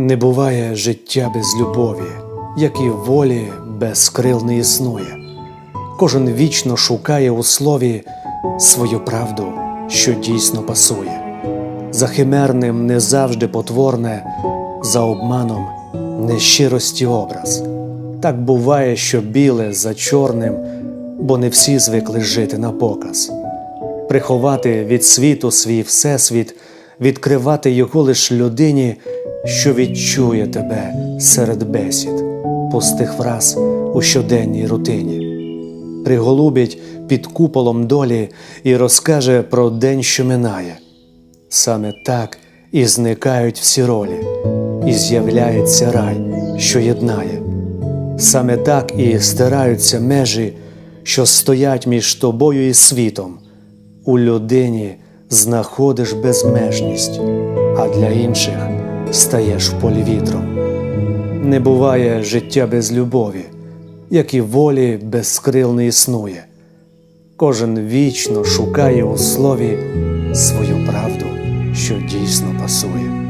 Не буває життя без любові, як і волі без крил не існує. Кожен вічно шукає у слові свою правду, що дійсно пасує. За химерним не завжди потворне, за обманом нещирості образ. Так буває, що біле за чорним, бо не всі звикли жити на показ. Приховати від світу свій всесвіт, відкривати його лиш людині, що відчує тебе серед бесід, пустих фраз у щоденній рутині. Приголубить під куполом долі і розкаже про день, що минає. Саме так і зникають всі ролі, і з'являється рай, що єднає. Саме так і стираються межі, що стоять між тобою і світом. У людині знаходиш безмежність, а для інших стаєш в полі вітром. Не буває життя без любові, як і волі безкрил не існує. Кожен вічно шукає у слові свою правду, що дійсно пасує.